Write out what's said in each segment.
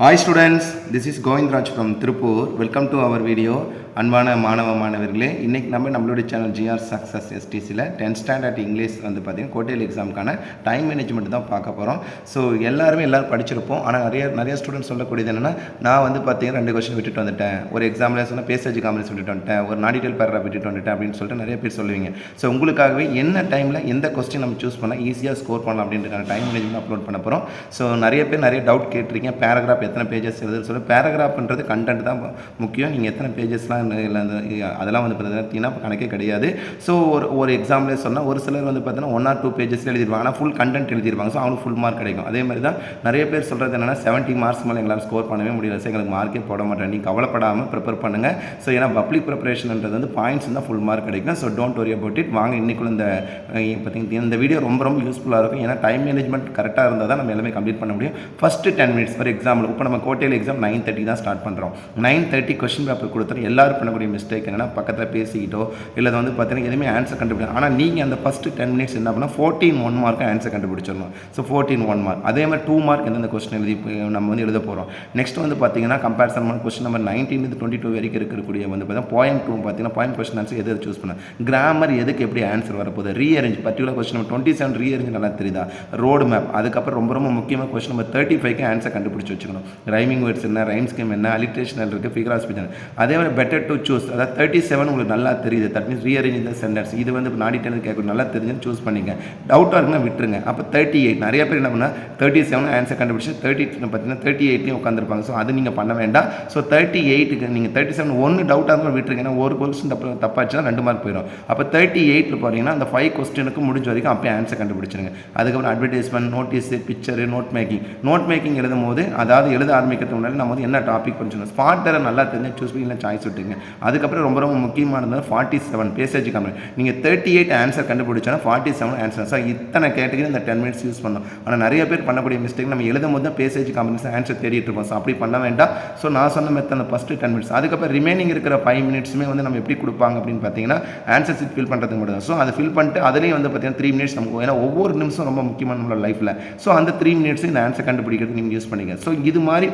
Hi students, this is Govindraj from Tripur. Welcome to our video. அன்பான மாணவ மாணவர்களே இன்றைக்கி நம்ம நம்மளுடைய சேனல் ஜிஆர் சக்ஸஸ் எஸ்டிசியில் டென்த் ஸ்டாண்டர்ட் இங்கிலீஷ் வந்து பார்த்திங்கன்னா கோட்டையில் எக்ஸாமுக்கான டைம் மேனேஜ்மெண்ட் தான் பார்க்க போகிறோம் ஸோ எல்லாருமே எல்லோரும் படிச்சிருப்போம். ஆனால் நிறைய நிறைய ஸ்டூடெண்ட்ஸ் சொல்லக்கூடியது என்னென்னா நான் வந்து பார்த்தீங்கன்னா ரெண்டு கொஸ்டின் விட்டுட்டு வந்துட்டேன். ஒரு எக்ஸாமில் சொன்னால் பேசேஜ் காம்பினேஷன் விட்டுட்டு வந்துட்டேன். ஒரு நாடிட்டல் பேரா விட்டுட்டு வந்துட்டேன் அப்படின்னு சொல்லிட்டு நிறைய பேர் சொல்லுவீங்க. ஸோ உங்களுக்காகவே என்ன டைமில் எந்த கொஸ்டின் நம்ம சூஸ் பண்ணால் ஈஸியாக ஸ்கோர் பண்ணலாம் அப்படின்றதுக்கான டைம் மேனேஜ்மெண்ட் அப்லோட் பண்ண போகிறோம் ஸோ நிறைய பேர் நிறைய டவுட் கேட்டிருக்கீங்க. பேராகிராஃப் எத்தனை பேஜஸ் எழுதுன்னு சொல்லி பேராகிராஃப்ன்றது கண்டென்ட் தான் முக்கியம். நீங்கள் எத்தனை பேஜஸ்லாம் இல்லை அந்த அதெல்லாம் வந்து பார்த்தீங்கன்னா கணக்கே கிடையாது. ஸோ ஒரு ஒரு எக்ஸாம்பிளே சொன்னால் ஒரு சிலர் வந்து பார்த்தீங்கன்னா ஒன் ஆர் டூ பேஜஸ் எழுதிருவாங்க ஆனால் ஃபுல் கண்டென்ட் எழுதிருவாங்க ஸோ அவங்களுக்கு ஃபுல் மார்க் கிடைக்கும். அதே மாதிரி தான் நிறைய பேர் சொல்கிறது என்னென்னா செவன்ட்டி மார்க்ஸ் மேலே எங்களால் ஸ்கோர் பண்ணவே முடியல. சார் எங்களுக்கு மார்க்கே போட மாட்டேன். நீங்கள் கவலைப்படாமல் ப்ரிப்பேர் பண்ணுங்கள் ஸோ ஏன்னா பப்ளிக் ப்ரிப்பரேஷன்ன்றது வந்து பாயிண்ட்ஸ் தான் ஃபுல் மார்க் கிடைக்கும். So don't worry about it வாங்க இன்றைக்குள்ள இந்த பார்த்தீங்கன்னா இந்த வீடியோ ரொம்ப ரொம்ப யூஸ்ஃபுல்லாக இருக்கும். ஏன்னா டைம் மேனேஜ்மெண்ட் கரெக்டாக இருந்தால் தான் நம்ம எல்லாமே கம்ப்ளீட் பண்ண முடியும். First ten minutes for example இப்போ நம்ம கோட்டையில் எக்ஸாம் நைன் தேர்ட்டி தான் ஸ்டார்ட் பண்ணுறோம் நைன் தேர்ட்டி கொஸ்டின் பேப்பர் கொடுத்துரும் எல்லாரும் பண்ணக்கூடிய மிஸ்டேக் என்னென்னா பக்கத்தில் பேசிக்கிட்டோ இல்லை வந்து பார்த்தீங்கன்னா எதுவுமே ஆன்சர் கண்டுபிடிக்கும் ஆனால் நீங்கள் அந்த ஃபஸ்ட்டு டென் மினிட்ஸ் என்ன பண்ணால் ஃபோர்டீன் ஒன் மார்க்கு ஆன்சர் கண்டுபிடிச்சிடணும். ஸோ ஃபோர்டீன் ஒன் மார்க் அதே மாதிரி டூ மார்க் எந்தெந்த கொஸ்டின் எழுதி நம்ம வந்து எழுத போகிறோம் நெக்ஸ்ட் வந்து பார்த்தீங்கன்னா கம்பேரிசன் பண்ண question number nineteen twenty two வரைக்கும் இருக்கக்கூடிய வந்து பார்த்தீங்கன்னா பாயிண்ட் டூ பார்த்தீங்கன்னா பாயிண்ட் கொஸ்டின் ஆன்சர் எது சூஸ் பண்ண கிராமர் எதுக்கு எப்படி ஆன்சர் வரப்போகுது? Rearrange particular question number twenty seven rearrange நல்லா தெரியுதா? ரோடு மேப் அதுக்கப்புறம் ரொம்ப ரொம்ப முக்கியமாக கொஸ்டின் நம்பர் தேர்ட்டி ஃபைவ்க்கு ஆன்சர் கண்டுபிடிச்சி வச்சுக்கணும். ரைமிங் வேர்ட்ஸ் என்ன? ரைம் ஸ்கீம் என்ன? அலிட்ரேஷன் இருக்குது ஃபிகர் ஹாஸ்பிட்டல் அதே மாதிரி பெட்டர் டு சூஸ் அதாவது தேர்ட்டி செவன் உங்களுக்கு நல்லா தெரியுது. That means rearrange the sentence இது வந்து நாடி நாடிட்டேன் கேட்கணும். நல்லா தெரிஞ்சுன்னு சூஸ் பண்ணிங்க. டவுட்டாக இருக்குன்னா விட்டுருங்க. அப்போ தேர்ட்டி எயிட் நிறைய பேர் என்ன பண்ணால் தேர்ட்டி செவன் ஆன்சர் கண்டுபிடிச்சி தேர்ட்டி பார்த்தீங்கன்னா தேர்ட்டி எயிட்லேயும் உட்காந்துருப்பாங்க ஸோ அது நீங்கள் பண்ண வேண்டாம். ஸோ தேர்ட்டி எயிட்டுக்கு நீங்கள் தேர்ட்டி செவன் ஒன்று டவுட்டாக இருந்தால் விட்டுருங்க. ஏன்னா ஒரு கொஸ்டின் தப்பு தப்பாச்சுன்னா ரெண்டு மார்க் போயிடும் அப்போ தேர்ட்டி எயிட்டில் போகிறீங்கன்னா அந்த ஃபைவ் கொஸ்டினுக்கு முடிஞ்ச வரைக்கும் அப்போயே ஆன்சர் கண்டுபிடிச்சிருங்க. அதுக்கப்புறம் advertisement notice picture note making note making எழுதும் போது அதாவது எழுத ஆரம்பிக்கிறதுக்கு முன்னாடி நம்ம வந்து என்ன டாபிக் ஸ்பாட் ஸ்பாட்டரை நல்லா தெரிஞ்சு சூஸ் பண்ணி சாய்ஸ் விட்டுங்க. அதுக்கப்புறம் ரொம்ப ரொம்ப முக்கியமானது ஃபார்ட்டி செவன் பேசேஜ் கம்மி நீங்கள் தேர்ட்டி எயிட் ஆன்சர் கண்டுபிடிச்சோன்னா ஃபார்ட்டி செவன் ஆன்சர் சார் இத்தனை கேட்டகரி இந்த டென் மினிட்ஸ் யூஸ் பண்ணோம். ஆனால் நிறைய பேர் பண்ணக்கூடிய மிஸ்டேக் நம்ம எழுதும் போது தான் பேசேஜ் காம்பினேஷன் ஆன்சர் தேடிட்டு இருப்போம் ஸோ அப்படி பண்ண வேண்டாம். ஸோ நான் சொன்ன மெத்தட் அந்த ஃபஸ்ட்டு டென் மினிட்ஸ் அதுக்கப்புறம் ரிமைனிங் இருக்கிற ஃபைவ் மினிட்ஸுமே வந்து நம்ம எப்படி கொடுப்பாங்க அப்படின்னு பார்த்தீங்கன்னா ஆன்சர் சீட் ஃபில் பண்ணுறதுக்கு மட்டும் தான் ஸோ அதை ஃபில் பண்ணிட்டு அதுலேயும் வந்து பார்த்தீங்கன்னா த்ரீ மினிட்ஸ் நமக்கு ஏன்னா ஒவ்வொரு நிமிஷம் ரொம்ப முக்கியமான நம்மளோட லைஃப்பில் ஸோ அந்த த்ரீ மினிட்ஸ் இந்த ஆன்சர் கண்டுபிடிக்கிறது நீங்கள் யூஸ் பண்ணிக்க ஸோ இது மாதிரி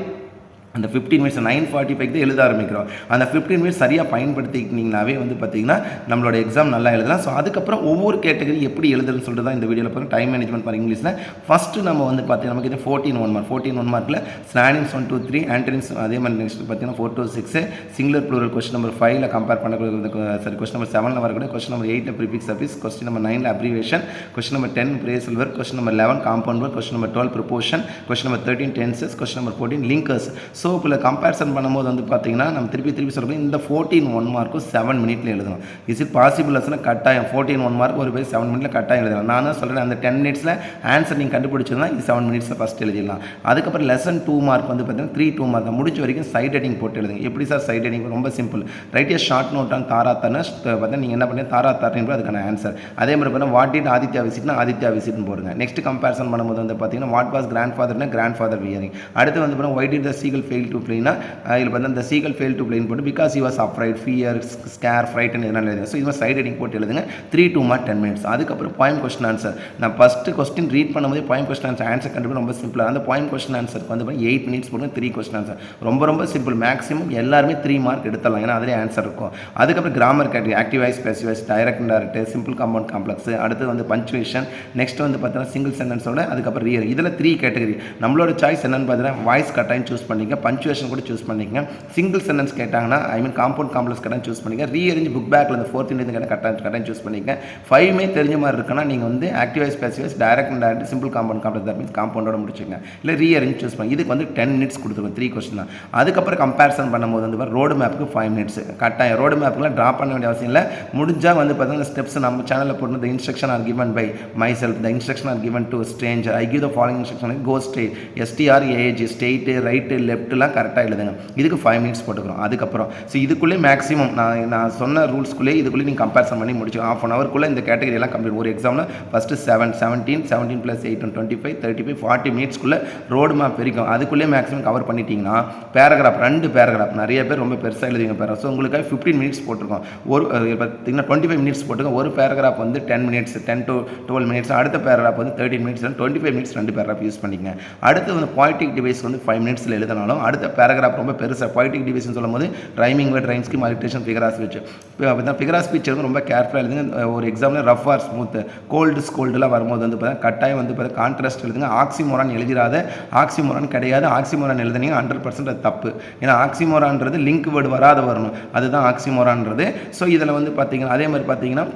அந்த fifteen minutes nine forty five தான் எழுத ஆரம்பிக்கிறோம். அந்த ஃபிஃப்டீன் மினிட்ஸ் சரியாக பயன்படுத்திக்கிட்டிங்கனாவே வந்து பார்த்தீங்கன்னா நம்மளோட எக்ஸாம் நல்லா எழுதலாம். ஸோ அதுக்கப்புறம் ஒவ்வொரு கேட்டகரி எப்படி எழுதுன்னு சொல்லிட்டு தான் இந்த வீடியோவில் பாருங்கள் டைம் மேனேஜ்மெண்ட் ஃபார் இங்கிலீஷில். ஃபஸ்ட்டு நம்ம வந்து பார்த்தீங்கன்னா நமக்கு இது fourteen one mark fourteen one மார்க்கில் synonyms one two three antonyms அதே மாதிரி நெக்ஸ்ட் பார்த்தீங்கன்னா four two six singular plural question number ஃபைவ்ல கம்பேர் பண்ணக்கூடிய சரி கொஸ்டின் நம்பர் செவனில் வரக்கூடிய கொஸ்டின் நம்பர் எயிட்டில் ப்ரிஃபிக்ஸ் சர்வீஸ் கொஸ்டின் நம்பர் நைனில் abbreviation question number ten phrasal verb question number eleven compound word question number twelve preposition question number thirteen tenses question number fourteen linkers so இப்போ comparison பண்ணும்போது வந்து பார்த்தீங்கன்னா நம்ம திருப்பி திருப்பி சொல்கிறோம் இந்த ஃபோர்டீன் ஒன் மார்க்கும் செவன் மினிட்ல எழுதணும். இஸ் இட் பாசிபிள் அஸ்னா கட்டாயம் ஃபோர்டீன் ஒன் மார்க் ஒரு பேர் செவன் மினிட்ல கட்டாயம் எழுதலாம். நான் சொல்கிறேன் அந்த டென் மினிட்ஸில் ஆன்சர் நீங்கள் கண்டுபிடிச்சிருந்தா இது செவன் மினிட்ஸில் ஃபஸ்ட் எழுதிடலாம். அதுக்கப்புறம் லெசன் டூ மார்க் வந்து பார்த்தீங்கன்னா த்ரீ டூ மார்க் முடிச்ச வரைக்கும் சைட் ஹெட்டிங் போட்டு எழுதுங்க. எப்படி சார் சைட் ஹெட்டிங் ரொம்ப simple write a short note on தாரா தானே பார்த்தா நீங்கள் என்ன பண்ணி தாரா தாரின்னு அதுக்கான ஆன்சர் அதே மாதிரி பார்த்தீங்கன்னா வாட் இட் ஆதித்யா விசிட்னா ஆதித்யா விசிட்னு போடுங்க. நெக்ஸ்ட் கம்பேரிசன் பண்ணும்போது வந்து பார்த்தீங்கன்னா வாட் வாஸ் கிராண்ட் ஃபாதர்னா கிராண்ட் ஃபாதர் வியரிங் அடுத்து வந்து பார்த்தீங்கன்னா why did the seagull fail to பிளேனா இதில் பார்த்தா இந்த சீகல் ஃபெயில் டு பிளேன் போட்டு because you was afraid fear scare ஃப்ரைட்னு எதனால எழுதுங்க ஸோ இது மாதிரி சைட் ஹெட்டிங் போட்டு எழுதுங்க. Three two mark ten minutes அதுக்கப்புறம் பாயிண்ட் கொஸ்டின் ஆன்சர் நான் ஃபஸ்ட்டு கொஸ்டின் ரீட் பண்ணும்போது பாயிண்ட் கொஸ்டின் ஆன்சர் ஆன்சர் கண்டுபிடி ரொம்ப சிம்பிளாக அந்த பாயிண்ட் கொஸ்டின் ஆன்சருக்கு வந்து எயிட் மினிட்ஸ் போட்டு த்ரீ கொஸ்டின் ஆன்சர் ரொம்ப ரொம்ப சிம்பிள் மேக்ஸிமம் எல்லாருமே த்ரீ மார்க் எடுத்துடலாம். ஏன்னா அதிலே ஆன்சர் இருக்கும். அதுக்கப்புறம் grammar category active voice passive voice direct direct simple compound complex அடுத்து வந்து பஞ்சுவேஷன் நெக்ஸ்ட் வந்து பார்த்தீங்கன்னா சிங்கிள் சென்டென்ஸோட அதுக்கப்புறம் ரியல் இதில் த்ரீ கேட்டகரி நம்மளோட சாய்ஸ் என்னென்னு பார்த்தீங்கன்னா வாய்ஸ் கட்டாயம் சூஸ் பண்ணிக்க பஞ்சுவேஷன் கூட சூஸ் பண்ணிக்கங்க. சிங்கிள் சென்டென்ஸ் கேட்டாங்கன்னா ஐ மீன் காம்பவுண்ட் காம்ப்ளெக்ஸ் கரெக்டாக சூஸ் பண்ணிக்க ரீஅரேஞ்ச் புக் பேக்கில் இந்த ஃபோர்த் இன்டர் கரெக்டாக கரெக்டாக சூஸ் பண்ணிக்க ஃபைவ்மே தெரிஞ்ச மாதிரி இருக்குன்னா நீங்கள் வந்து active voice passive voice direct direct and direct simple compound complex that means காம்பவுண்டோட முடிச்சுங்க இல்லை ரீஅரேஞ்ச் சூஸ் பண்ணி இதுக்கு வந்து டென் மினிட்ஸ் கொடுத்துருக்கோம் த்ரீ கொஸ்டின் தான். அதுக்கப்புறம் கம்பேரிசன் பண்ணும்போது வந்து ரோடு மேப்புக்கு ஃபைவ் மினிட்ஸ் கட்டாயம் ரோடு மேப்புக்குலாம் ட்ரா பண்ண வேண்டிய அவசியம் இல்லை. முடிஞ்சால் வந்து பார்த்தீங்கன்னா ஸ்டெப்ஸ் நம்ம சேனலில் போட்டு the instruction are given by myself the instruction are given to stranger I give the following instruction go straight STR ஏஜ் ஸ்ட்ரெயிட்டு ரைட்டு லெஃப்ட் பிட்டுலாம் கரெக்டாக எழுதுங்க. இதுக்கு ஃபைவ் மினிட்ஸ் போட்டுக்கிறோம். அதுக்கப்புறம் ஸோ இதுக்குள்ளே மேக்ஸிமம் நான் நான் சொன்ன ரூல்ஸ்குள்ளே இதுக்குள்ளே நீங்கள் கம்பேரிசன் பண்ணி முடிச்சு ஆஃப் அன் ஹவர்க்குள்ளே இந்த கேட்டகரி எல்லாம் கம்ப்ளீட் ஒரு எக்ஸாமில் first seven seventeen seventeen plus eight twenty five thirty five forty மினிட்ஸ்க்குள்ளே road map வரைக்கும் அதுக்குள்ளே மேக்ஸிமம் கவர் பண்ணிட்டீங்கன்னா பேராகிராஃப் ரெண்டு பேராகிராஃப் நிறைய பேர் ரொம்ப பெருசாக எழுதுவீங்க பேரா ஸோ உங்களுக்கு ஃபிஃப்டீன் மினிட்ஸ் போட்டிருக்கோம். ஒரு பார்த்தீங்கன்னா டுவெண்ட்டி ஃபைவ் மினிட்ஸ் போட்டுருக்கோம் ஒரு பேராகிராஃப் வந்து ten minutes ten to twelve minutes அடுத்த பேராகிராஃப் வந்து thirteen minutes twenty five minutes ரெண்டு பேராகிராஃப் யூஸ் பண்ணிக்கங்க. அடுத்து வந்து பாய்டிக் டிவைஸ் வந்து ஃபைவ் மினிட்ஸில் எழுதினாலும் அடுத்த பேராகிராஃப் ரொம்ப பெருசாக பாய்டிக் டிவைஸ்னு சொல்லும்போது rhyming word rhyme scheme alliteration figure of speech இப்போ அப்படின்னா ஃபிகரா ஸ்பீச் வந்து ரொம்ப கேர்ஃபுல்லாக எழுதுங்க. ஒரு எக்ஸாமில் ரஃப் ஆர் ஸ்மூத் கோல்டு ஸ்கோல்டுலாம் வரும்போது வந்து பார்த்தா கட்டாயம் வந்து பார்த்தா கான்ட்ராஸ்ட் எழுதுங்க. ஆக்சிமோரான் எழுதிடாத. ஆக்சிமோரான் கிடையாது. ஆக்சிமோரான் எழுதுனீங்க ஹண்ட்ரட் பர்சன்ட் அது தப்பு. ஏன்னா ஆக்சிமோரான்றது லிங்க் வேர்டு வராத வரணும். அதுதான் ஆக்சிமோரான்றது ஸோ இதில் வந்து பார்த்தீங்கன்னா அதே மாதிரி பார்த்தீங்கன்னா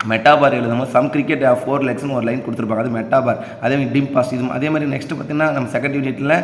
மெட்டாபார் எழுதும்போது சம் கிரிக்கெட் ஃபோர் லெக்ஸ்னு ஒரு லைன் கொடுத்துருப்பாங்க. அது மெட்டாபார் அதே மாதிரி டிம் பாஸ் இது அதே மாதிரி நெக்ஸ்ட் பார்த்தீங்கன்னா நம்ம செகண்ட் யூனிட்டில்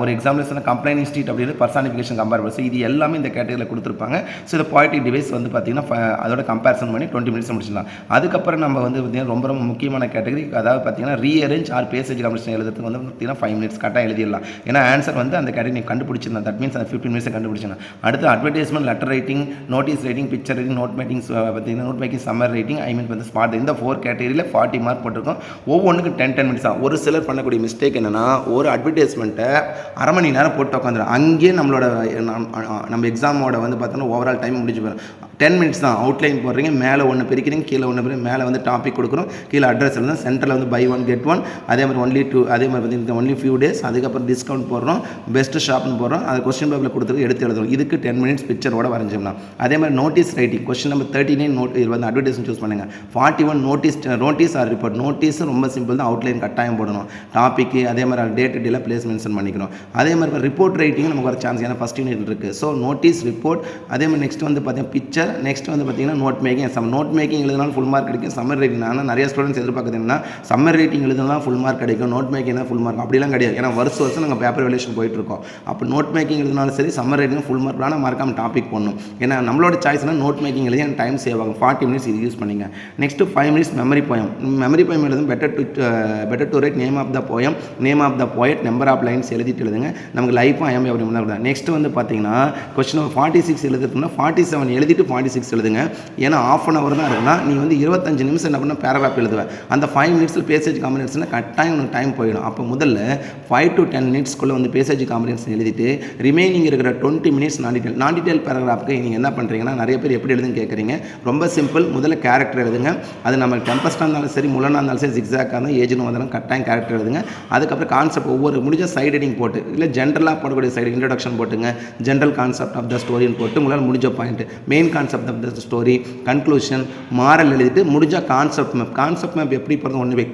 ஒரு எக்ஸாம்பிள் கம்ப்ளைண்ட் ஸ்ட்ரீட் அப்படின்னு பர்சானிஃபிகேஷன் கம்பேர் ஸோ இது எல்லாமே இந்த கேட்டகரியில் கொடுத்துருப்பாங்க. ஸோ இந்த பாய்டிக் டிவைஸ் வந்து பார்த்தீங்கன்னா ஃப- அதோட கம்பேரிசன் பண்ணி டுவெண்ட்டி மினிட்ஸ் முடிச்சிடலாம். அதுக்கப்புறம் நம்ம வந்து பார்த்தீங்கன்னா ரொம்ப ரொம்ப முக்கியமான கேட்டகரி அதாவது பார்த்தீங்கன்னா ரீஅரேஞ்ச் ஆர் பேசேஜ் கம்பெனிஷன் எழுதுறதுக்கு வந்து பார்த்தீங்கன்னா ஃபைவ் மினிட்ஸ் கரெக்டாக எழுதிடலாம். ஏன்னா ஆன்சர் வந்து அந்த கேட்டகரி நீ கண்டுபிடிச்சிருந்தா தட் மீன்ஸ் அந்த ஃபிஃப்டின் மினிட்ஸ் கண்டுபிடிச்சிடலாம். அடுத்து advertisement letter writing notice writing picture writing note making பார்த்தீங்கன்னா note making summary writing I mean வந்து ஸ்பாட் இந்த ஃபோர் கேட்டகரியில் ஃபார்ட்டி மார்க் போட்டிருக்கோம். ஒவ்வொன்றுக்கும் டென் டென் மினிட்ஸ் ஆகும் ஒரு சிலர் பண்ணக்கூடிய மிஸ்டேக் என்னென்னா ஒரு அட்வர்டைஸ்மெண்ட்டை அரை மணி நேரம் போட்டு உட்காந்துரும் அங்கேயே நம்மளோட நம்ம- நம்ம எக்ஸாமோட வந்து பார்த்தோன்னா ஓவரால் டைம் முடிஞ்சு போயிடும் டென் மினிட்ஸ் தான் அவுட்லைன் போடுறீங்க. மேலே ஒன்று பிரிக்கிறீங்க கீழே ஒன்று பிரிக்கிறீங்க. மேலே வந்து டாபிக் கொடுக்குறோம். கீழே அட்ரஸ் எழுதும் சென்டரில் வந்து பை ஒன் கெட் ஒன் அதே மாதிரி ஒன்லி டூ அதே மாதிரி பார்த்தீங்கன்னா ஒன்லி ஃபியூ டேஸ் அதுக்கப்புறம் டிஸ்கவுண்ட் போடுறோம். பெஸ்ட் ஷாப்னு போடுறோம். அதை கொஸ்டின் பேப்பரில் கொடுத்துருக்கு எடுத்து எழுதுறோம். இதுக்கு டென் மினிட்ஸ் பிக்சரோட வரைஞ்சோம்னா. அதே மாதிரி notice writing question number thirty nine note இது வந்து அட்வர்டைஸ்மெண்ட் சூஸ் பண்ணுங்க. Forty one notice notice or report notice ரொம்ப சிம்பிள் தான். அவுட்லைன் கட்டாயம் போடணும். டாப்பிக்கு அதே மாதிரி டேட் டேட்டில் பிளேஸ் மென்ஷன் பண்ணிக்கணும். அதே மாதிரி ரிப்போர்ட் ரைட்டிங் நமக்கு ஒரு சான்ஸ் ஏன்னா ஃபஸ்ட் யூனிட் இருக்குது ஸோ நோட்டீஸ் ரிப்போர்ட் அதே மாதிரி நெக்ஸ்ட் வந்து பார்த்தீங்கன்னா பிக்சர் நெக்ஸ்ட் வந்து பார்த்தீங்கன்னா note making sum note making எழுதினாலும் ஃபுல் மார்க் கிடைக்கும். சம்மர் ரைட்டிங் ஆனால் நிறைய ஸ்டூடெண்ட்ஸ் எதிர்பார்க்குறது என்னன்னா சம்மர் ரைட்டிங் எழுதினாலும் ஃபுல் மார்க் கிடைக்கும். நோட் மேக்கிங்னா ஃபுல் மார்க் அப்படிலாம் கிடையாது. ஏன்னா வருஷம் வருஷம் நாங்கள் பேப்பர் வேலேஷன் போயிட்டுருக்கோம். அப்போ நோட் மேக்கிங் எழுதினாலும் சரி சம்மர் ரைட்டிங் ஃபுல் மார்க் ஆனால் மறக்காம டாபிக் போடணும். ஏன்னா நம்மளோட சாய்ஸ்னா நோட் மேக்கிங் எழுதி எனக்கு டைம் சேவ் ஆகும். ஃபார்ட்டி மினிட்ஸ் இது யூஸ் பண்ணிங்க. Next five minutes memory poem memory poem எழுதும் better to better to write name of the poem name of the poet number of lines எழுதிட்டு எழுதுங்க. நமக்கு லைஃப்பும் ஐஎம் அப்படி நெக்ஸ்ட் வந்து பார்த்தீங்கன்னா கொஸ்டின் ஃபார்ட்டி சிக்ஸ் எழுதுறதுனா ஃபார்ட்டி செவன் எழுதிட்டு ஃபார்ட்டி சிக்ஸ் எழுதுங்க. ஏன்னா ஆஃப் அன் அவர் தான் இருக்குன்னா நீ வந்து இருபத்தஞ்சு நிமிஷம் என்ன பண்ண பேராகிராஃப் எழுதுவேன் அந்த ஃபைவ் மினிட்ஸில் பேசேஜ் காம்பினேஷன் கட்டாயம் உனக்கு டைம் போயிடும். அப்போ முதல்ல ஃபைவ் டு டென் மினிட்ஸ்க்குள்ளே வந்து பேசேஜ் காம்பினேஷன் எழுதிட்டு ரிமைனிங் இருக்கிற டுவெண்ட்டி மினிட்ஸ் நான் டீட்டெயில் நான் டீட்டெயில் பேராகிராஃப்க்கு நீங்கள் என்ன பண்ணுறீங்கன்னா நிறைய பேர் எப்படி எழுதுன்னு கேட்குறீங்க ரொம்ப சிம்பிள் முதல்ல கேரக்டர் எழுதுங்க. அது நம்ம டெம்பஸ்டாக இருந்தாலும் சரி முலனாக இருந்தாலும் சரி ஜிக்ஸாக்காக இருந்தாலும் ஏஜ்னு வந்தாலும் கட்டாயம் கேரக்டர் எழுதுங்க. அதுக்கப்புறம் கான்செப்ட் ஒவ்வொரு முடிஞ்ச சைட் ஹெட்டிங் போட்டு இல்லை ஜென்ரலாக போடக்கூடிய சைடு இன்ட்ரடக்ஷன் போட்டுங்க. ஜென்ரல் கான்செப்ட் ஆஃப் த ஸ்டோரின்னு போட்டு உங்களால் முடிஞ்ச point main concept of the story conclusion moral எழுதிட்டு முடிஞ்ச கான்செப்ட் மேப் கான்செப்ட் மேப் எப்படி போகிறது ஒன்று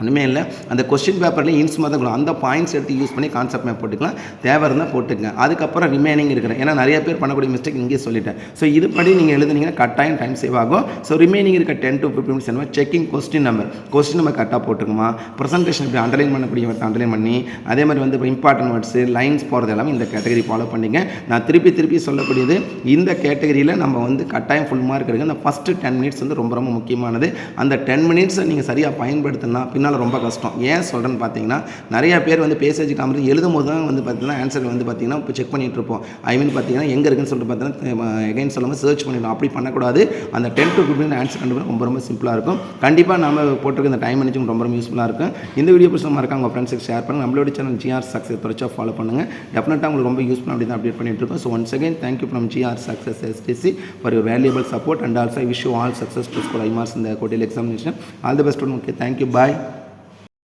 ஒன்றுமே இல்லை. அந்த கொஸ்டின் பேப்பர்லேயும் இன்ஸ் மாதிரி அந்த பாயிண்ட்ஸ் எடுத்து யூஸ் பண்ணி கான்செப்ட் மேப் போட்டுக்கலாம். தேவை இருந்தால் போட்டுக்கங்க. அதுக்கப்புறம் ரிமைனிங் இருக்கிற ஏன்னா நிறைய பேர் பண்ணக்கூடிய மிஸ்டேக் இங்கேயே சொல்லிட்டேன். ஸோ இதுபடி நீங்கள் எழுதுனீங்கன்னா கட்டாயம் டைம் சேவ் ஆகும். ஸோ ரிமைனிங் இருக்க டென் டு ஃபிஃப்டி மினிட்ஸ் என்ன checking question number question number கரெக்டாக போட்டுக்குமா ப்ரெசன்டேஷன் இப்படி அண்டர்லைன் பண்ணக்கூடிய அண்டர்லைன் பண்ணி அதே மாதிரி வந்து இம்பார்ட்டன்ட் வேர்ட்ஸு லைன்ஸ் போகிறது எல்லாமே இந்த கேட்டகரி ஃபாலோ பண்ணிங்க. நான் திருப்பி திருப்பி சொல்லக்கூடியது இந்த கேட்டகரியில் நம்ம வந்து கட்டாயம் ஃபுல் மார்க் எடுக்க அந்த ஃபஸ்ட்டு டென் மினிட்ஸ் வந்து ரொம்ப ரொம்ப முக்கியமானது. அந்த டென் மினிட்ஸை நீங்கள் சரியாக பயன்படுத்தினா பின்னால் ரொம்ப கஷ்டம். ஏன் சொல்கிறேன்னு பார்த்தீங்கன்னா நிறைய பேர் வந்து பேசேஜ் காமெடி எழுதும் போது தான் வந்து பார்த்தீங்கன்னா ஆன்சர் வந்து பார்த்தீங்கன்னா இப்போ செக் பண்ணிட்டு இருப்போம். ஐ மீன் பார்த்தீங்கன்னா எங்கே இருக்குன்னு சொல்லிட்டு பார்த்தீங்கன்னா எகைன் சொல்லாமல் சர்ச் பண்ணிடணும் அப்படி பண்ணக்கூடாது. அந்த டென் டு ஃபிஃப்டின் ஆன்சர் கண்டுபிடிக்க ரொம்ப ரொம்ப சிம்பிளாக இருக்கும். கண்டிப்பாக நம்ம போட்டிருக்க இந்த டைம் மேனேஜ்மெண்ட் ரொம்ப ரொம்ப யூஸ்ஃபுல்லாக இருக்கும். இந்த வீடியோ பிடிச்ச மறக்காம உங்கள் ஃப்ரெண்ட்ஸுக்கு ஷேர் பண்ணுங்கள் நம்மளோட சேனல் ஜிஆர் சக்ஸஸ் தொடர்ச்சியாக ஃபாலோ பண்ணுங்கள் டெஃபினட்டாக உங்களுக்கு ரொம்ப யூஸ்ஃபுல்லாக அப்படி தான் அப்டேட் பண்ணிட்டு இருக்கோம். So once again thank you from GR success STC for your valuable support and also wish you all success to score marks இந்த கோட்டில் examination all the best okay thank you bye